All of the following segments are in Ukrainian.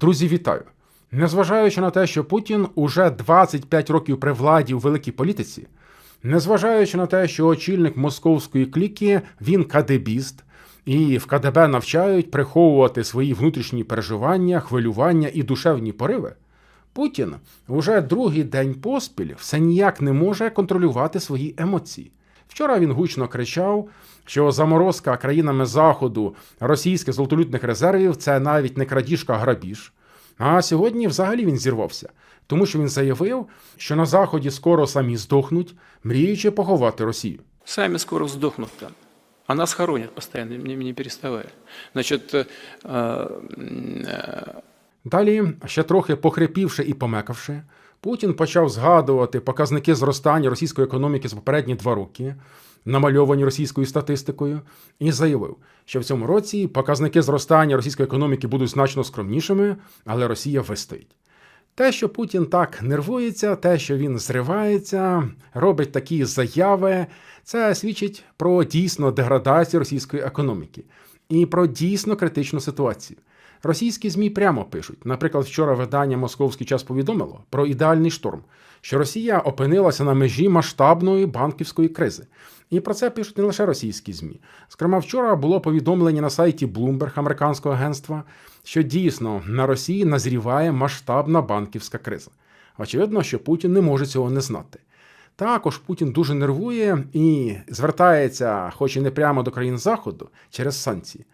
Друзі, вітаю! Незважаючи на те, що Путін уже 25 років при владі у великій політиці, незважаючи на те, що очільник московської кліки він кадебіст, і в КДБ навчають приховувати свої внутрішні переживання, хвилювання і душевні пориви, Путін уже другий день поспіль все ніяк не може контролювати свої емоції. Вчора він гучно кричав, що заморозка країнами Заходу російських золотолютних резервів це навіть не крадіжка, а грабіж. А сьогодні взагалі він зірвався, тому що він заявив, що на Заході скоро самі здохнуть, мріючи поховати Росію. Сами скоро сдохнут там. А нас хоронят постоянно, не, не переставая. Значит, э, э, Далі, ще трохи похрипівши і помекавши, Путін почав згадувати показники зростання російської економіки за попередні два роки, намальовані російською статистикою, і заявив, що в цьому році показники зростання російської економіки будуть значно скромнішими, але Росія вистоїть. Те, що Путін так нервується, те, що він зривається, робить такі заяви, це свідчить про дійсно деградацію російської економіки і про дійсно критичну ситуацію. Російські ЗМІ прямо пишуть. Наприклад, вчора видання Московський час повідомило про ідеальний шторм, що Росія опинилася на межі масштабної банківської кризи. І про це пишуть не лише російські ЗМІ. Зокрема, вчора було повідомлення на сайті Bloomberg американського агентства, що дійсно на Росії назріває масштабна банківська криза. Очевидно, що Путін не може цього не знати. Також Путін дуже нервує і звертається, хоч і не прямо до країн Заходу, через санкції.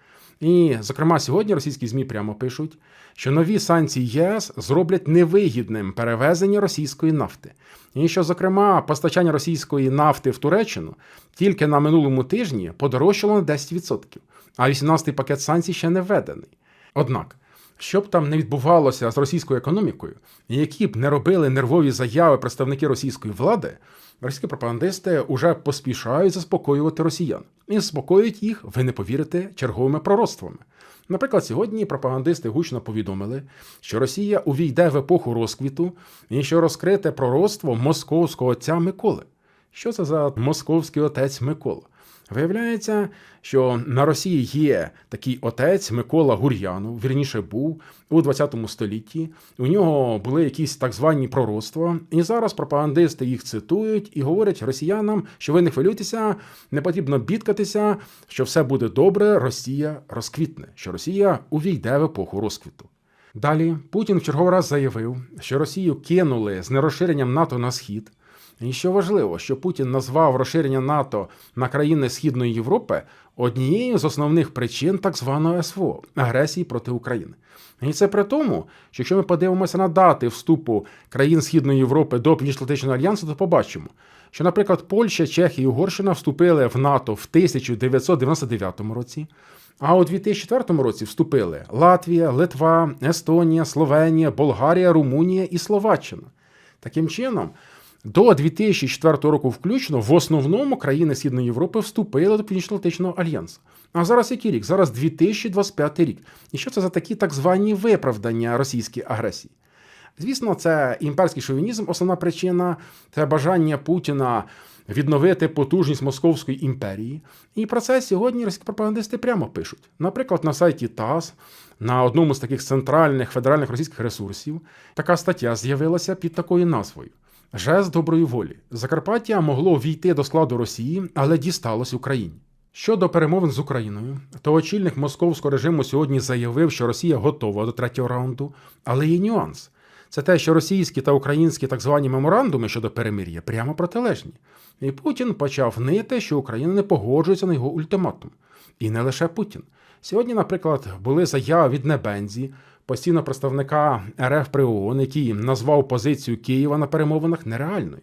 І, зокрема, сьогодні російські ЗМІ прямо пишуть, що нові санкції ЄС зроблять невигідним перевезення російської нафти. І що, зокрема, постачання російської нафти в Туреччину тільки на минулому тижні подорожчало на 10%, а 18-й пакет санкцій ще не введений. Однак, що б там не відбувалося з російською економікою, які б не робили нервові заяви представники російської влади, російські пропагандисти вже поспішають заспокоювати росіян і заспокоюють їх, ви не повірите, черговими пророцтвами. Наприклад, сьогодні пропагандисти гучно повідомили, що Росія увійде в епоху розквіту і що розкрите пророцтво московського отця Миколи. Що це за московський отець Микола? Виявляється, що на Росії є такий отець Микола Гур'янов, вірніше був у 20 столітті. У нього були якісь так звані пророцтва, і зараз пропагандисти їх цитують і говорять росіянам, що ви не хвилюйтеся, не потрібно бідкатися, що все буде добре, Росія розквітне, що Росія увійде в епоху розквіту. Далі Путін в черговий раз заявив, що Росію кинули з нерозширенням НАТО на схід. І що важливо, що Путін назвав розширення НАТО на країни Східної Європи однією з основних причин так званого СВО агресії проти України. І це при тому, що якщо ми подивимося на дати вступу країн Східної Європи до Північно-Атлантичного альянсу, то побачимо, що, наприклад, Польща, Чехія і Угорщина вступили в НАТО в 1999 році. А у 2004 році вступили Латвія, Литва, Естонія, Словенія, Болгарія, Румунія і Словаччина. Таким чином, до 2004 року включно в основному країни Східної Європи вступили до Північно-Атлантичного альянсу. А зараз який рік? Зараз 2025 рік. І що це за такі так звані виправдання російської агресії? Звісно, це імперський шовінізм, основна причина, це бажання Путіна відновити потужність Московської імперії. І про це сьогодні російські пропагандисти прямо пишуть. Наприклад, на сайті ТАСС, на одному з таких центральних федеральних російських ресурсів, така стаття з'явилася під такою назвою. Жест доброї волі. Закарпаття могло війти до складу Росії, але дісталось Україні. Щодо перемовин з Україною, то очільник московського режиму сьогодні заявив, що Росія готова до третього раунду, але є нюанс. Це те, що російські та українські так звані меморандуми щодо перемир'я прямо протилежні. І Путін почав нити, що Україна не погоджується на його ультиматум. І не лише Путін. Сьогодні, наприклад, були заяви від Небензі, постійного представника РФ при ООН, який назвав позицію Києва на перемовинах нереальною.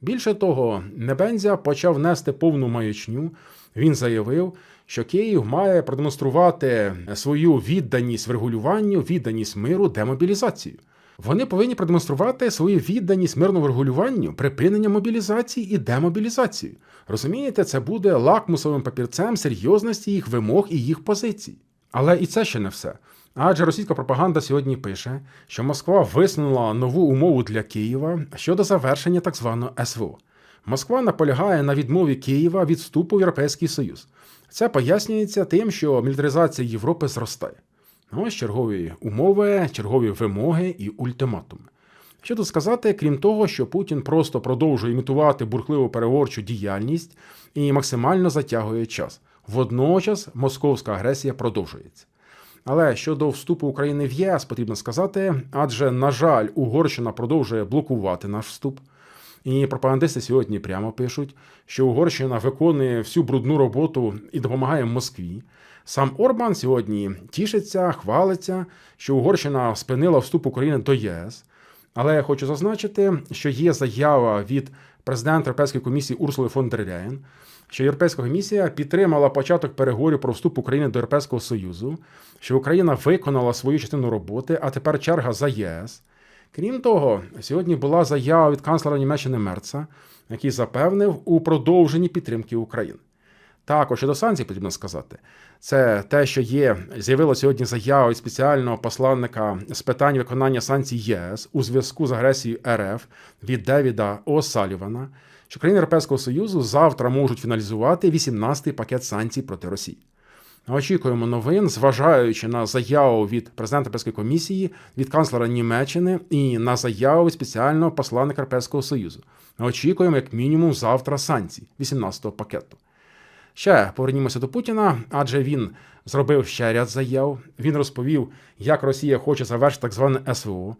Більше того, Небензя почав нести повну маячню. Він заявив, що Київ має продемонструвати свою відданість врегулюванню, відданість миру, демобілізацію. Вони повинні продемонструвати свою відданість мирному регулюванню, припинення мобілізації і демобілізації. Розумієте, це буде лакмусовим папірцем серйозності їх вимог і їх позицій. Але і це ще не все. Адже російська пропаганда сьогодні пише, що Москва висунула нову умову для Києва щодо завершення так званого СВО. Москва наполягає на відмові Києва від вступу в Європейський Союз. Це пояснюється тим, що мілітаризація Європи зростає. Ну, Ось чергові умови, чергові вимоги і ультиматуми. Що тут сказати, крім того, що Путін просто продовжує імітувати бурхливу переговорчу діяльність і максимально затягує час. Водночас московська агресія продовжується. Але щодо вступу України в ЄС потрібно сказати, адже, на жаль, Угорщина продовжує блокувати наш вступ. І пропагандисти сьогодні прямо пишуть, що Угорщина виконує всю брудну роботу і допомагає Москві. Сам Орбан сьогодні тішиться, хвалиться, що Угорщина спинила вступ України до ЄС. Але я хочу зазначити, що є заява від президента Європейської комісії Урсули фон дер Ляєн, що Європейська комісія підтримала початок переговорів про вступ України до Європейського Союзу, що Україна виконала свою частину роботи, а тепер черга за ЄС. Крім того, сьогодні була заява від канцлера Німеччини Мерца, який запевнив у продовженні підтримки України. Також щодо санкцій потрібно сказати, це те, що є, з'явила сьогодні заява від спеціального посланника з питань виконання санкцій ЄС у зв'язку з агресією РФ від Девіда О'Салівана, що країни Європейського Союзу завтра можуть фіналізувати 18-й пакет санкцій проти Росії. Очікуємо новин, зважаючи на заяву від президента Європейської комісії, від канцлера Німеччини і на заяву від спеціального посланника Європейського Союзу. Очікуємо, як мінімум, завтра санкцій 18-го пакету. Ще повернімося до Путіна, адже він зробив ще ряд заяв. Він розповів, як Росія хоче завершити так зване СВО.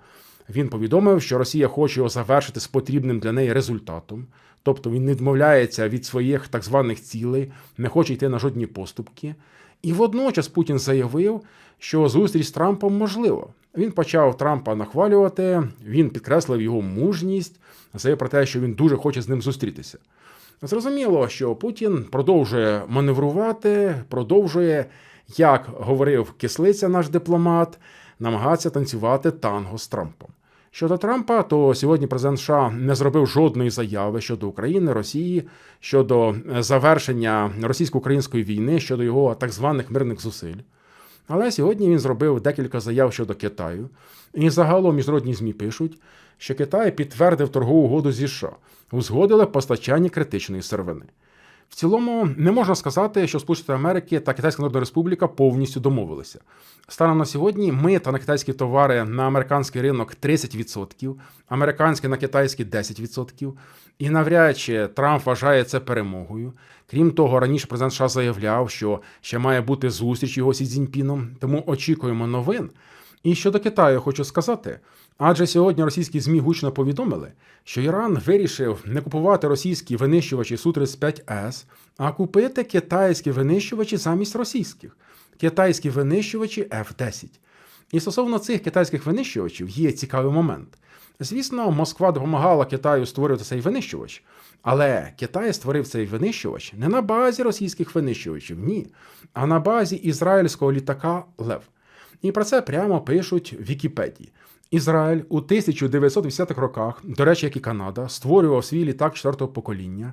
Він повідомив, що Росія хоче його завершити з потрібним для неї результатом. Тобто він не відмовляється від своїх так званих цілей, не хоче йти на жодні поступки. І водночас Путін заявив, що зустріч з Трампом можлива. Він почав Трампа нахвалювати, він підкреслив його мужність, заявив про те, що він дуже хоче з ним зустрітися. Зрозуміло, що Путін продовжує маневрувати, продовжує, як говорив кислиця наш дипломат, намагатися танцювати танго з Трампом. Щодо Трампа, то сьогодні президент США не зробив жодної заяви щодо України, Росії, щодо завершення російсько-української війни, щодо його так званих мирних зусиль. Але сьогодні він зробив декілька заяв щодо Китаю. І загалом міжнародні ЗМІ пишуть, що Китай підтвердив торгову угоду зі США, узгодили постачання критичної сировини. В цілому не можна сказати, що Сполучені Америки та Китайська Народна Республіка повністю домовилися. Станом на сьогодні мита на китайські товари на американський ринок 30%, американські на китайські 10%. І навряд чи Трамп вважає це перемогою. Крім того, раніше президент США заявляв, що ще має бути зустріч його зі Цзіньпіном, тому очікуємо новин. І щодо Китаю хочу сказати, адже сьогодні російські ЗМІ гучно повідомили, що Іран вирішив не купувати російські винищувачі Су-35С, а купити китайські винищувачі замість російських, китайські винищувачі F-10. І стосовно цих китайських винищувачів є цікавий момент. Звісно, Москва допомагала Китаю створювати цей винищувач, але Китай створив цей винищувач не на базі російських винищувачів, ні, а на базі ізраїльського літака Лев. І про це прямо пишуть в Вікіпедії. Ізраїль у 1980-х роках, до речі, як і Канада, створював свій літак четвертого покоління.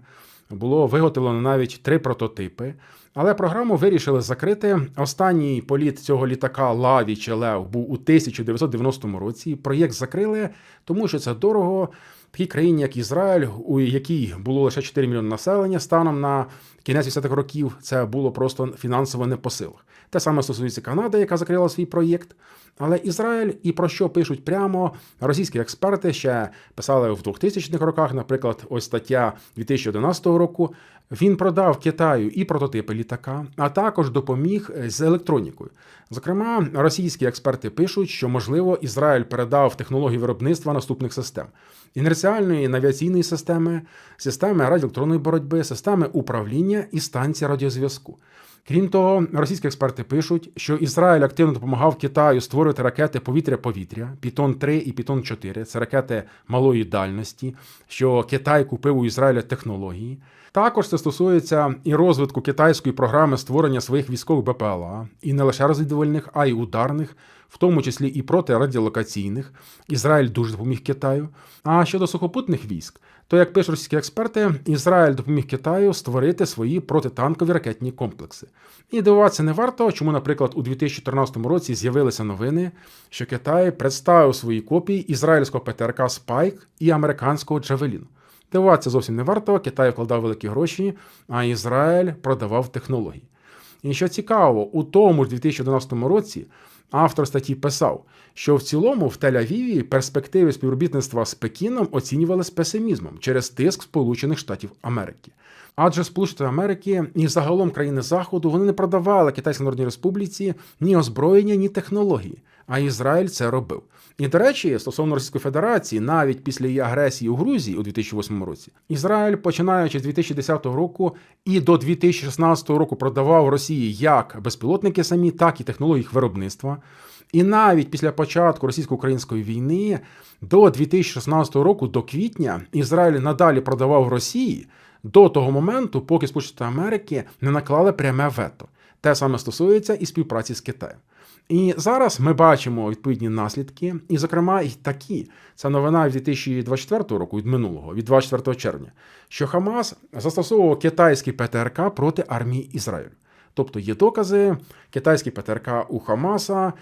Було виготовлено навіть три прототипи, але програму вирішили закрити. Останній політ цього літака Лаві чи Лев був у 1990 році. Проєкт закрили, тому що це дорого. Такій країні, як Ізраїль, у якій було лише 4 мільйони населення, станом на кінець 80-х років це було просто фінансово не по. Те саме стосується Канади, яка закрила свій проєкт. Але Ізраїль і про що пишуть прямо російські експерти ще писали в 2000-х роках, наприклад, ось стаття 2011 року. Він продав Китаю і прототипи літака, а також допоміг з електронікою. Зокрема, російські експерти пишуть, що можливо Ізраїль передав технології виробництва наступних систем: інерціальної навіаційної системи, системи радіоелектронної боротьби, системи управління і станції радіозв'язку. Крім того, російські експерти пишуть, що Ізраїль активно допомагав Китаю створювати ракети повітря-повітря, Пітон 3 і Пітон 4 це ракети малої дальності, що Китай купив у Ізраїля технології. Також це стосується і розвитку китайської програми створення своїх військових БПЛА, і не лише розвідувальних, а й ударних, в тому числі і протирадіолокаційних. Ізраїль дуже допоміг Китаю. А щодо сухопутних військ, то як пишуть російські експерти, Ізраїль допоміг Китаю створити свої протитанкові ракетні комплекси. І дивуватися не варто, чому, наприклад, у 2014 році з'явилися новини, що Китай представив свої копії ізраїльського ПТРК Спайк і американського Джавеліну. Дивуватися зовсім не варто. Китай вкладав великі гроші, а Ізраїль продавав технології. І що цікаво, у тому ж 2011 році автор статті писав, що в цілому в Тель-Авіві перспективи співробітництва з Пекіном оцінювали з песимізмом через тиск Сполучених Штатів Америки. Адже Сполучені Америки і загалом країни Заходу вони не продавали Китайській Народній Республіці ні озброєння, ні технології. А Ізраїль це робив. І до речі, стосовно Російської Федерації, навіть після її агресії у Грузії у 2008 році, Ізраїль, починаючи з 2010 року і до 2016 року, продавав Росії як безпілотники самі, так і технології їх виробництва. І навіть після початку російсько-української війни до 2016 року, до квітня, Ізраїль надалі продавав Росії до того моменту, поки Сполучені Америки не наклали пряме вето. Те саме стосується і співпраці з Китаєм. І зараз ми бачимо відповідні наслідки, і, зокрема, і такі. Це новина від 2024 року від минулого, від 24 червня, що Хамас застосовував китайський ПТРК проти армії Ізраїлю. Тобто є докази, китайський ПТРК у Хамаса.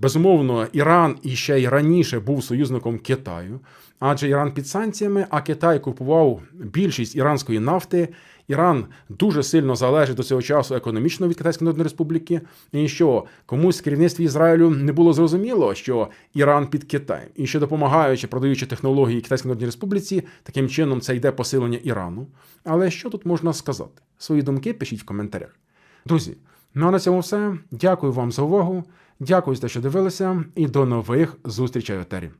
Безумовно, Іран і ще й раніше був союзником Китаю, адже Іран під санкціями, а Китай купував більшість іранської нафти. Іран дуже сильно залежить до цього часу економічно від Китайської Народної Республіки. І що комусь в керівництві Ізраїлю не було зрозуміло, що Іран під Китаєм, і що допомагаючи, продаючи технології Китайській Народній Республіці, таким чином це йде посилення Ірану. Але що тут можна сказати? Свої думки пишіть в коментарях. Друзі, ну а на цьому все. Дякую вам за увагу. Дякую за те, що дивилися, і до нових зустрічей в етері.